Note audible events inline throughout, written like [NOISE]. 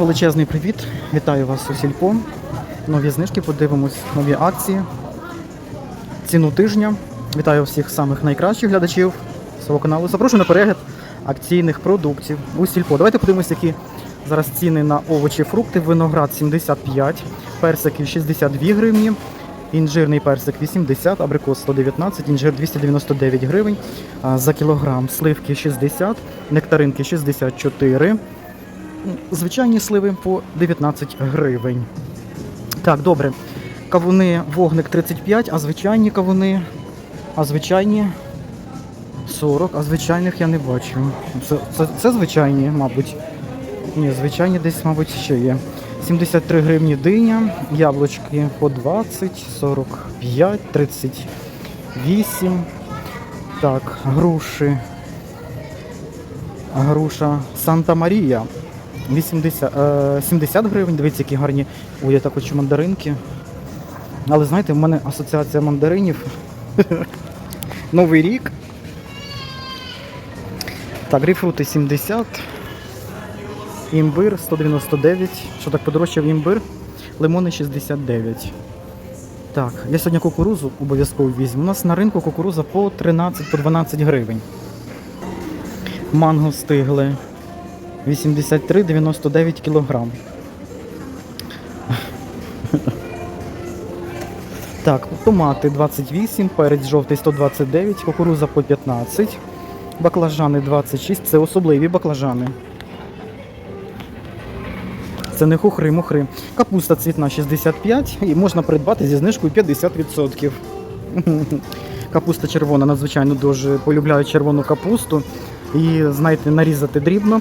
Величезний привіт! Вітаю вас у Сільпо. Нові знижки, подивимось, нові акції. Ціну тижня. Вітаю всіх самих найкращих глядачів свого каналу. Запрошую на перегляд акційних продуктів у Сільпо. Давайте подивимось, які зараз ціни на овочі, фрукти. Виноград 75, персики 62 гривні, інжирний персик 80, абрикос 119, інжир 299 гривень за кілограм, сливки 60, нектаринки 64. Звичайні сливи по 19 гривень. Так, добре. Кавуни вогник 35, а звичайні кавуни. А звичайні 40, а звичайних я не бачу. Це, це, це звичайні, мабуть. Ні, звичайні десь, мабуть, ще є. 73 гривні диня, яблучки по 20, 45, 38. Так, груші. Груша Санта Марія 80, е, 70 гривень. Дивіться, які гарні. Ой, я так хочу мандаринки. Але знаєте, в мене асоціація мандаринів. [LAUGHS] Новий рік. Так, грейпфрути 70. Імбир 199. Що так подорожчав імбир? Лимони 69. Так, я сьогодні кукурузу обов'язково візьму. У нас на ринку кукуруза по 13 по 12 гривень. Манго стигли 83,99 кілограм. Так, томати 28, перець жовтий 129, кукуруза по 15, баклажани 26, це особливі баклажани. Це не хухри-мухри. Капуста цвітна 65 і можна придбати зі знижкою 50%. Капуста червона, надзвичайно дуже полюбляю червону капусту. І, знаєте, нарізати дрібно,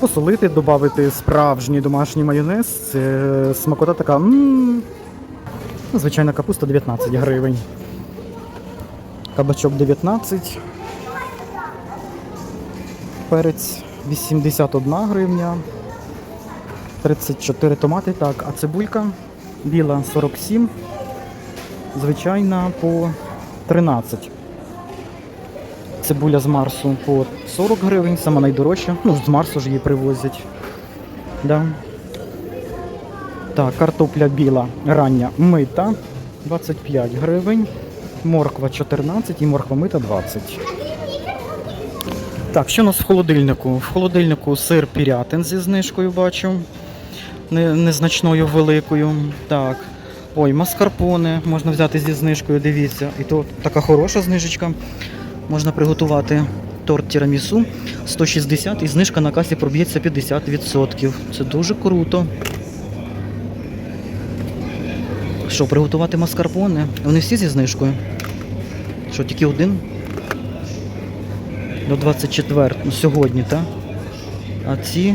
посолити, додати справжній домашній майонез. Це смакота така. Звичайна капуста 19 гривень. Кабачок 19. Перець 81 гривня. 34 томати. Так, а цибулька біла 47. Звичайна по 13. Цибуля з Марсу по 40 гривень, сама найдорожча. Ну, з Марсу ж її привозять. Да. Так, картопля біла рання мита 25 гривень, морква 14 і морква мита 20. Так, що у нас в холодильнику? В холодильнику сир пірятин зі знижкою бачу. Незначною великою. Так. Ой, маскарпоне можна взяти зі знижкою, дивіться. І то така хороша знижечка. Можна приготувати торт тірамісу 160 і знижка на касі проб'ється 50%. Це дуже круто. Що, приготувати маскарпоне? Вони всі зі знижкою. Що, тільки один? До 24 ну, сьогодні, так? А ці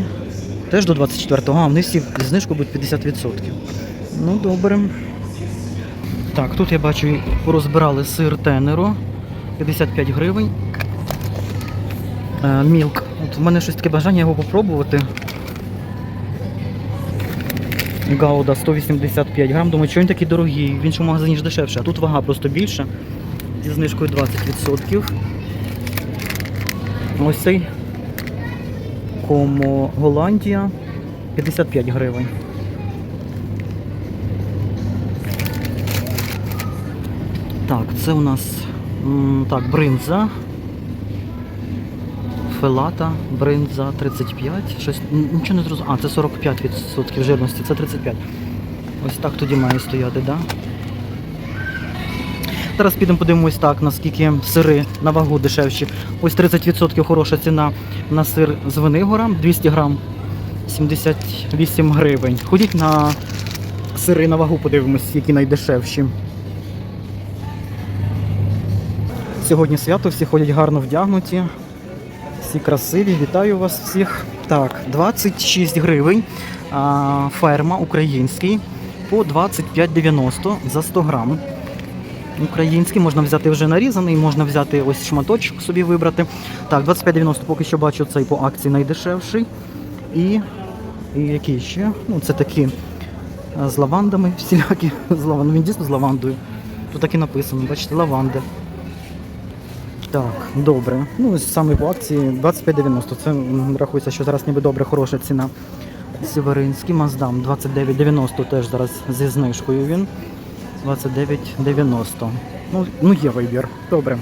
теж до 24-го. А, вони всі зі знижкою будуть 50%. Ну, добре. Так, тут я бачу, порозбирали сир тенеро. 55 гривень. Е, Мілк. От в мене щось таке бажання його попробувати. Гауда 185 грам. Думаю, що він такий дорогий, в іншому магазині ж дешевше, а тут вага просто більша. Зі знижкою 20%. Ось цей Комо Голландія 55 гривень. Так, це у нас так, бринза. Фелата, бринза 35. Щось, нічого не зрозуміло. А, це 45% жирності, це 35. Ось так тоді має стояти, так? Да? Зараз підемо подивимось так, наскільки сири на вагу дешевші. Ось 30% хороша ціна на сир з Винигора, 200 грам 78 гривень. Ходіть на сири на вагу, подивимось, які найдешевші. Сьогодні свято, всі ходять гарно вдягнуті. Всі красиві, вітаю вас всіх. Так, 26 гривень. Ферма український по 25,90 за 100 грам. Український можна взяти вже нарізаний, можна взяти ось шматочок собі вибрати. Так, 25,90 поки що бачу цей по акції найдешевший. І, і який ще? Ну, це такі з лавандами всілякі. [LAUGHS] З лавандою. Він дійсно з лавандою. Тут так і написано, бачите, лаванда. Так, добре. Ну, саме по акції 25,90. Це рахується, що зараз ніби добре, хороша ціна. Сіверинський Маздам 29,90 теж зараз зі знижкою він. 29,90. Ну, ну є вибір. Добре.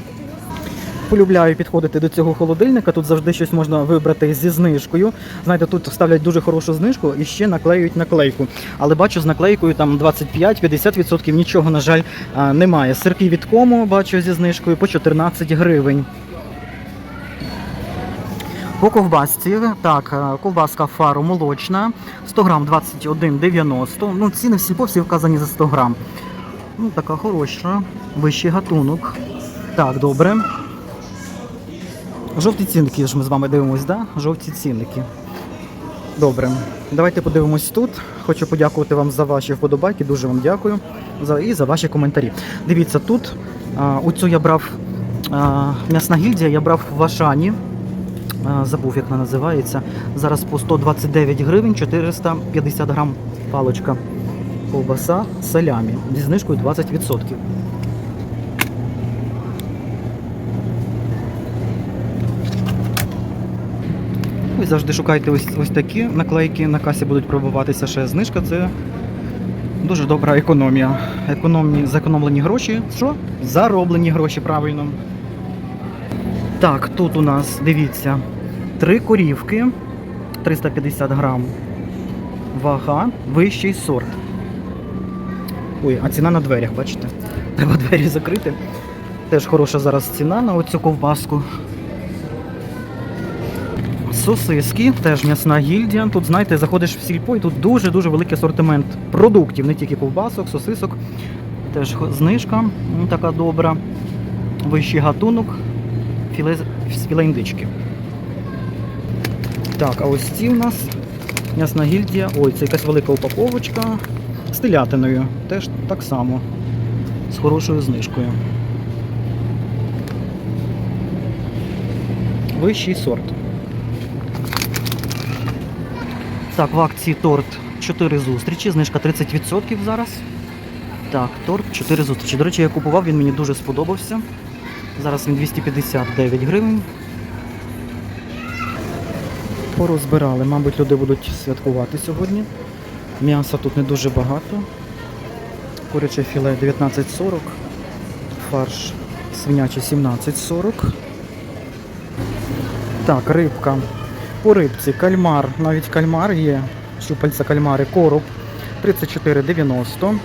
Полюбляю підходити до цього холодильника. Тут завжди щось можна вибрати зі знижкою. Знаєте, тут ставлять дуже хорошу знижку і ще наклеюють наклейку. Але бачу з наклейкою там 25-50% нічого, на жаль, немає. Сирки від кому бачу зі знижкою по 14 гривень. По ковбасці, так, е, ковбаска фару молочна, 100 грам 21,90. Ну, ціни всі по всі вказані за 100 грам. Ну, така хороша, вищий гатунок. Так, добре. Жовті цінники ж ми з вами дивимось, да? Жовті цінники. Добре. Давайте подивимось тут. Хочу подякувати вам за ваші вподобайки. Дуже вам дякую за, і за ваші коментарі. Дивіться, тут а, оцю я брав а, м'ясна гільдія, я брав в Ашані. А, забув, як вона називається. Зараз по 129 гривень 450 грам паличка. Ковбаса салямі зі знижкою 20%. Ви завжди шукайте ось, ось такі наклейки. На касі будуть пробуватися ще знижка. Це дуже добра економія. Економні, зекономлені гроші. Що? Зароблені гроші, правильно. Так, тут у нас, дивіться, три корівки, 350 грам. Вага, вищий сорт. Ой, а ціна на дверях, бачите? Треба двері закрити. Теж хороша зараз ціна на оцю ковбаску. Сосиски, теж м'ясна гільдія. Тут, знаєте, заходиш в сільпо і тут дуже-дуже великий асортимент продуктів, не тільки ковбасок, сосисок. Теж знижка така добра. Вищий гатунок, філе, філе індички. Так, а ось ці у нас м'ясна гільдія. Ой, це якась велика упаковочка з телятиною. Теж так само. З хорошою знижкою. Вищий сорт. Так, в акції торт 4 зустрічі, знижка 30% зараз. Так, торт 4 зустрічі. До речі, я купував, він мені дуже сподобався. Зараз він 259 гривень. Порозбирали, мабуть, люди будуть святкувати сьогодні. М'яса тут не дуже багато. Куряче філе 19,40. Фарш свинячий 17,40. Так, рибка. По рибці кальмар, навіть кальмар є. Щупальця кальмари, короб 34,90.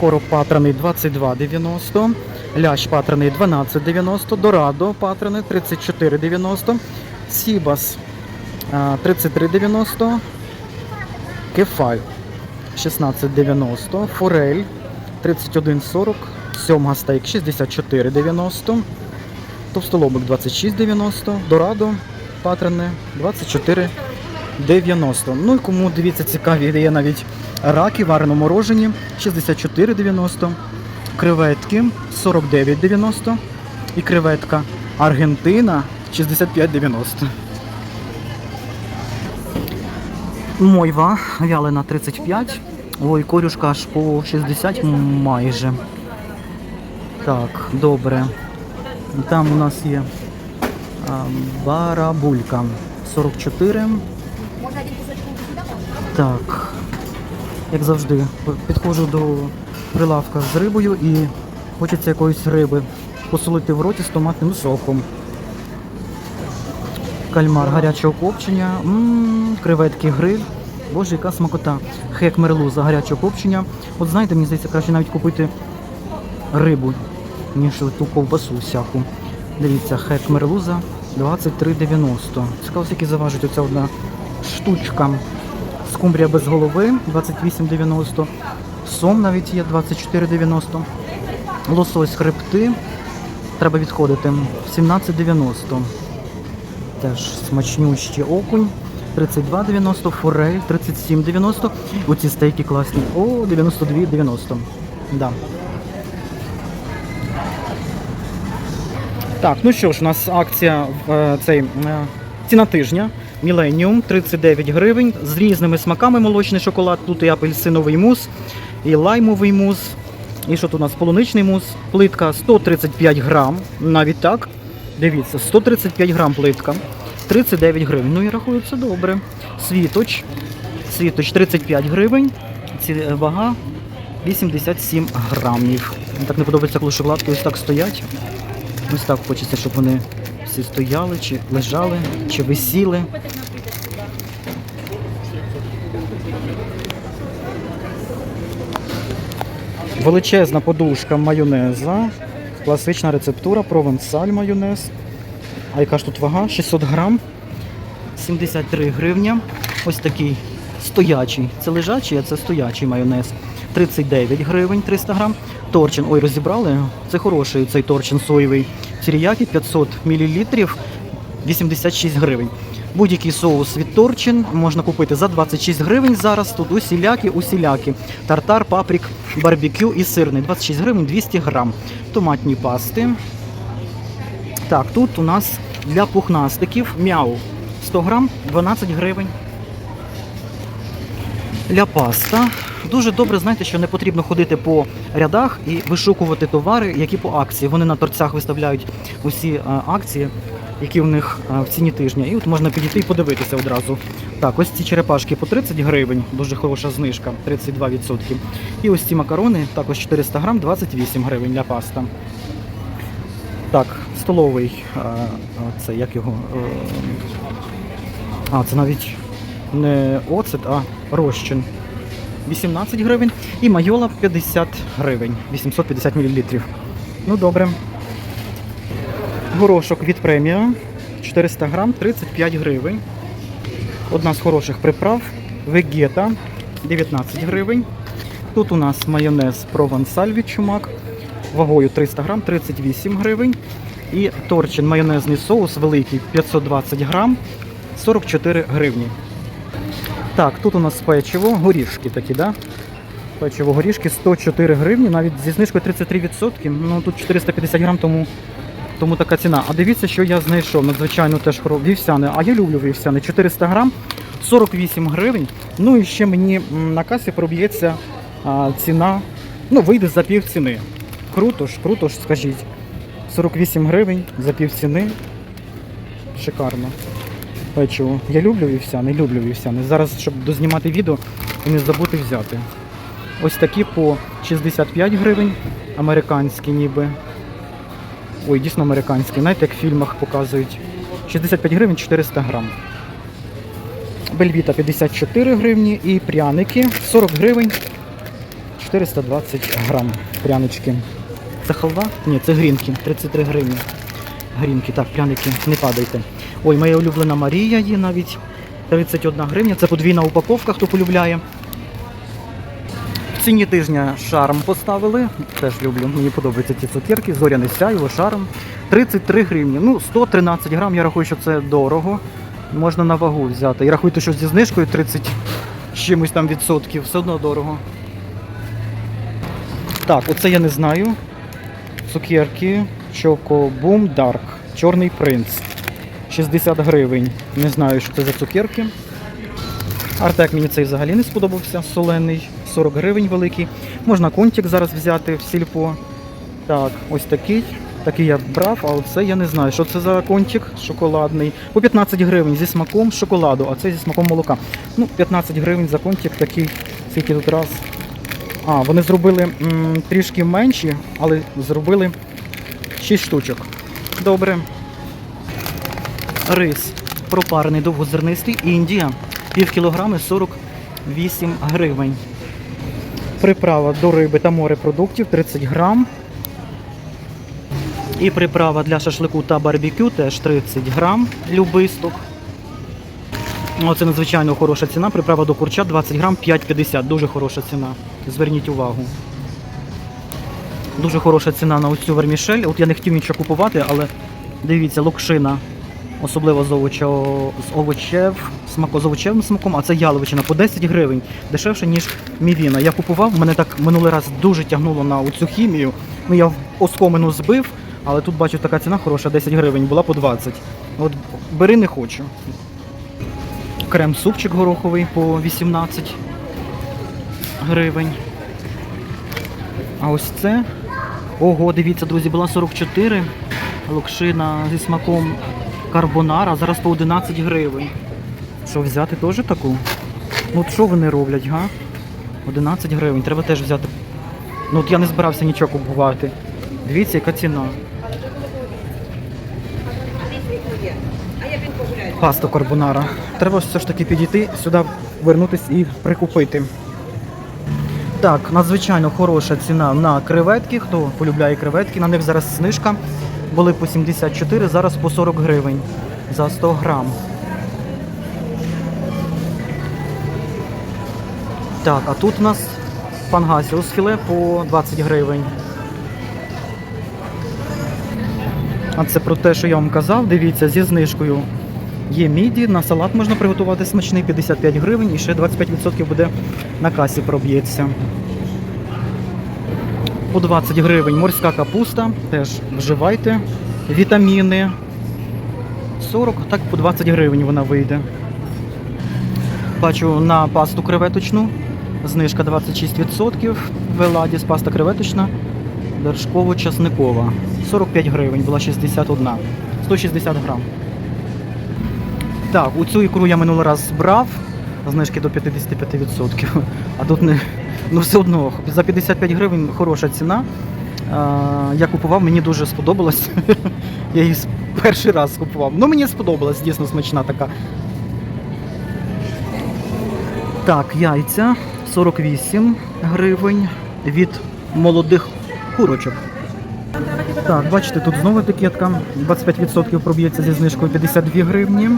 Короб патраний 22,90. Лящ патраний 12,90. Дорадо патраний 34,90. Сібас 33,90. Кефаль 16,90. Форель 31,40. Сьомга стейк 64,90. Товстолобик 26,90. Дорадо патрене 24,90. Ну і кому дивіться цікаві, є навіть раки, варено морожені 64,90. Креветки 49,90. І креветка Аргентина 65,90. Мойва вялена 35. Ой, корюшка аж по 60 майже. Так, добре. Там у нас є барабулька 44. Так. Як завжди, підходжу до прилавка з рибою і хочеться якоїсь риби посолити в роті з томатним соком. Кальмар гарячого копчення, М, креветки гриль. Боже, яка смакота. Хек мерлуза гарячого копчення. От знаєте, мені здається, краще навіть купити рибу, ніж ту ковбасу всяку. Дивіться, хек мерлуза 23,90. Цікаво, скільки заважить оця одна штучка. Скумбрія без голови 28,90. Сом навіть є 24,90. Лосось хребти. Треба відходити. 17,90. Теж смачнющий окунь. 32,90, форель 37,90. Оці стейки класні. О, 92,90. Да. Так, ну що ж, у нас акція е, цей е, ціна тижня. Міленіум 39 гривень з різними смаками молочний шоколад. Тут і апельсиновий мус, і лаймовий мус. І що тут у нас полуничний мус, плитка 135 грам, навіть так. Дивіться, 135 грам плитка, 39 гривень. Ну і це добре. Світоч світоч 35 гривень. Ці е, вага 87 грамів. Так не подобається, коли шоколадки ось так стоять. Ось так хочеться, щоб вони всі стояли, чи лежали, чи висіли. Величезна подушка майонеза. Класична рецептура, провансаль майонез. А яка ж тут вага? 600 грам. 73 гривня. Ось такий стоячий. Це лежачий, а це стоячий майонез. 39 гривень 300 грам. Торчин, ой, розібрали. Це хороший цей торчин соєвий. Тіріякі 500 мл 86 гривень. Будь-який соус від Торчин можна купити за 26 гривень. Зараз тут усілякі, усілякі. Тартар, паприк, барбекю і сирний. 26 гривень 200 грам. Томатні пасти. Так, тут у нас для пухнастиків мяу 100 грам 12 гривень. Ля паста. Дуже добре, знаєте, що не потрібно ходити по рядах і вишукувати товари, які по акції. Вони на торцях виставляють усі е, акції, які в них е, в ціні тижня. І от можна підійти і подивитися одразу. Так, ось ці черепашки по 30 гривень, дуже хороша знижка, 32%. І ось ці макарони, також 400 грам, 28 гривень ля паста. Так, столовий, е, це як його. А, це навіть не оцет, а розчин. 18 гривень. І майола 50 гривень, 850 мл. Ну добре. Горошок від преміа 400 грам, 35 гривень. Одна з хороших приправ. Вегета 19 гривень. Тут у нас майонез провансаль від чумак вагою 300 грам, 38 гривень. І торчин майонезний соус великий 520 грам, 44 гривні. Так, тут у нас печиво, горішки такі, да? Печиво горішки 104 гривні, навіть зі знижкою 33%. Ну тут 450 грам, тому, тому така ціна. А дивіться, що я знайшов. Надзвичайно теж вівсяне. А я люблю вівсяне. 400 грам, 48 гривень. Ну і ще мені на касі проб'ється ціна. Ну, вийде за пів ціни. Круто ж, круто ж, скажіть. 48 гривень за пів ціни. Шикарно. Печиво. Я люблю вівсяни, люблю вівсяни. Зараз, щоб дознімати відео і не забути взяти. Ось такі по 65 гривень. Американські ніби. Ой, дійсно американські. Знаєте, як в фільмах показують. 65 гривень 400 грам. Бельвіта 54 гривні і пряники 40 гривень 420 грам прянички. Це халва? Ні, це грінки, 33 гривні. Грінки, так, пряники, не падайте. Ой, моя улюблена Марія є навіть 31 гривня. Це подвійна упаковка, хто полюбляє. В ціні тижня шарм поставили. Теж люблю. Мені подобаються ці цукерки. Зоряне сяйво, шарм. 33 гривні. Ну, 113 грам, я рахую, що це дорого. Можна на вагу взяти. І рахуйте, що зі знижкою 30 з чимось там відсотків, все одно дорого. Так, оце я не знаю. Цукерки Чокобум Дарк. Чорний принц. 60 гривень. Не знаю, що це за цукерки. Артек мені цей взагалі не сподобався. Солений. 40 гривень великий. Можна контик зараз взяти в сільпо. Так, ось такий. Такий я брав, а оце я не знаю, що це за контик шоколадний. По 15 гривень зі смаком шоколаду, а це зі смаком молока. Ну, 15 гривень за контик такий, скільки тут раз. А, вони зробили м, трішки менші, але зробили 6 штучок. Добре. Рис пропарений довгозернистий. Індія. Пів кілограми 48 гривень. Приправа до риби та морепродуктів 30 грам. І приправа для шашлику та барбекю теж 30 грам. Любисток. Оце надзвичайно хороша ціна. Приправа до курча 20 грам 5,50. Дуже хороша ціна. Зверніть увагу. Дуже хороша ціна на оцю вермішель. От я не хотів нічого купувати, але дивіться, локшина. Особливо з, овочо... з овочев, смако, з овочевим смаком, а це яловичина по 10 гривень, дешевше, ніж мівіна. Я купував, мене так минулий раз дуже тягнуло на цю хімію. Ну я в оскомину збив, але тут бачу така ціна хороша, 10 гривень, була по 20. От бери не хочу. Крем-супчик гороховий по 18 гривень. А ось це. Ого, дивіться, друзі, була 44. Локшина зі смаком карбонара, зараз по 11 гривень. Що взяти теж таку? Ну от що вони роблять, га? 11 гривень, треба теж взяти. Ну от я не збирався нічого купувати. Дивіться, яка ціна. Паста карбонара. Треба все ж таки підійти сюди, вернутись і прикупити. Так, надзвичайно хороша ціна на креветки. Хто полюбляє креветки, на них зараз знижка. Були по 74, зараз по 40 гривень за 100 грам. Так, а тут у нас пангасіус філе по 20 гривень. А це про те, що я вам казав, дивіться, зі знижкою. Є міді, на салат можна приготувати смачний 55 гривень і ще 25% буде на касі проб'ється. По 20 гривень морська капуста, теж вживайте. Вітаміни 40, так по 20 гривень вона вийде. Бачу на пасту креветочну. Знижка 26%. Веладіс паста креветочна. Вершково-часникова. 45 гривень, була 61. 160 грам. Так, у цю ікру я минулий раз брав. Знижки до 55%. А тут не. Ну все одно, за 55 гривень хороша ціна. Я купував, мені дуже сподобалось. [LAUGHS] я її перший раз купував. Ну мені сподобалась, дійсно смачна така. Так, яйця 48 гривень від молодих курочок. Так, бачите, тут знову етикетка. 25% проб'ється зі знижкою 52 гривні.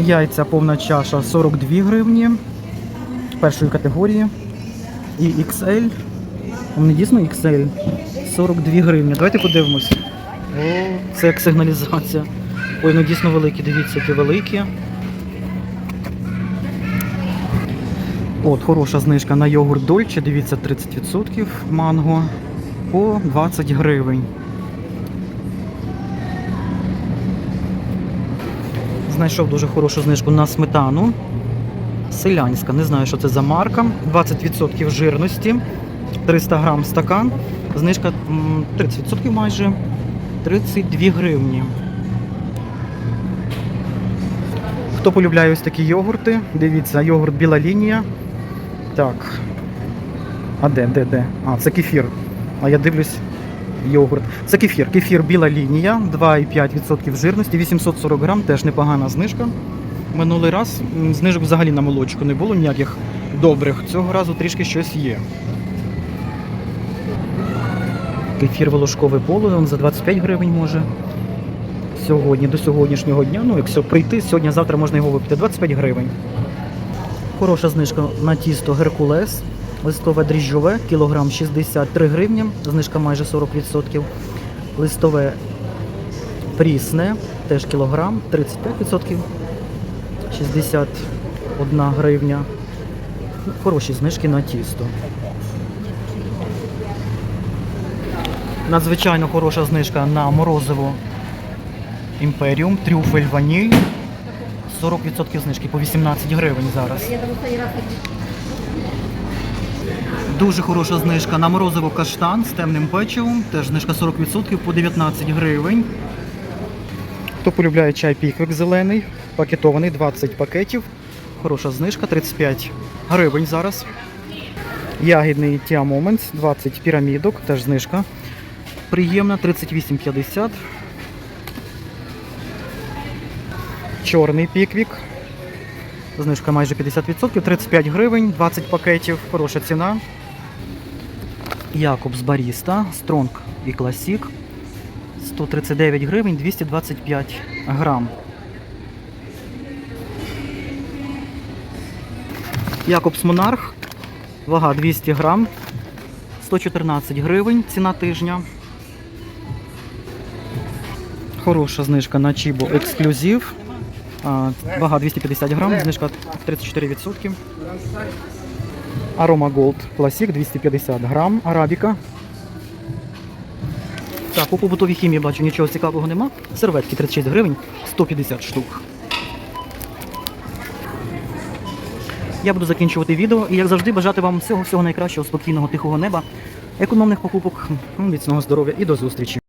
Яйця повна чаша 42 гривні. Першої категорії. І XL. Вони дійсно XL. 42 гривні. Давайте подивимось. О, це як сигналізація. Ой, ну дійсно великі, дивіться, які великі. От, хороша знижка на йогурт Дольче, дивіться, 30% манго по 20 гривень. Знайшов дуже хорошу знижку на сметану. Селянська, не знаю, що це за марка. 20% жирності, 300 грам стакан. Знижка 30% майже 32 гривні. Хто полюбляє ось такі йогурти, дивіться, йогурт біла лінія. Так. А де, де, де? А, це кефір. А я дивлюсь йогурт. Це кефір. Кефір біла лінія, 2,5% жирності, 840 грам, теж непогана знижка. Минулий раз знижок взагалі на молочку не було ніяких добрих. Цього разу трішки щось є. Кефір волошковий поле, він за 25 гривень може. Сьогодні, до сьогоднішнього дня. Ну, якщо прийти, сьогодні-завтра можна його випити. 25 гривень. Хороша знижка на тісто Геркулес. Листове дріжджове, кілограм 63 гривні, знижка майже 40%. Листове прісне, теж кілограм, 35%, 61 гривня. Ну, Хороші знижки на тісто. Надзвичайно хороша знижка на морозиво Імперіум, трюфель ваніль. 40% знижки по 18 гривень зараз. Дуже хороша знижка на морозиво каштан з темним печивом. Теж знижка 40% по 19 гривень. Хто полюбляє чай піквик зелений, пакетований 20 пакетів. Хороша знижка 35 гривень зараз. Ягідний Tia Moments 20 пірамідок, теж знижка. Приємна 38,50. Чорний піквік. Знижка майже 50%, 35 гривень, 20 пакетів, хороша ціна. Якобс Баріста, Стронг і Класік. 139 гривень, 225 грам. Якобс Монарх. Вага 200 грам. 114 гривень, ціна тижня. Хороша знижка на Чібо Ексклюзив. Вага 250 грам, знижка 34%. Арома Gold Classic 250 грам. Арабіка. Так, у побутовій хімії бачу нічого цікавого нема. Серветки 36 гривень, 150 штук. Я буду закінчувати відео і, як завжди, бажати вам всього всього найкращого, спокійного, тихого неба, економних покупок, міцного здоров'я і до зустрічі.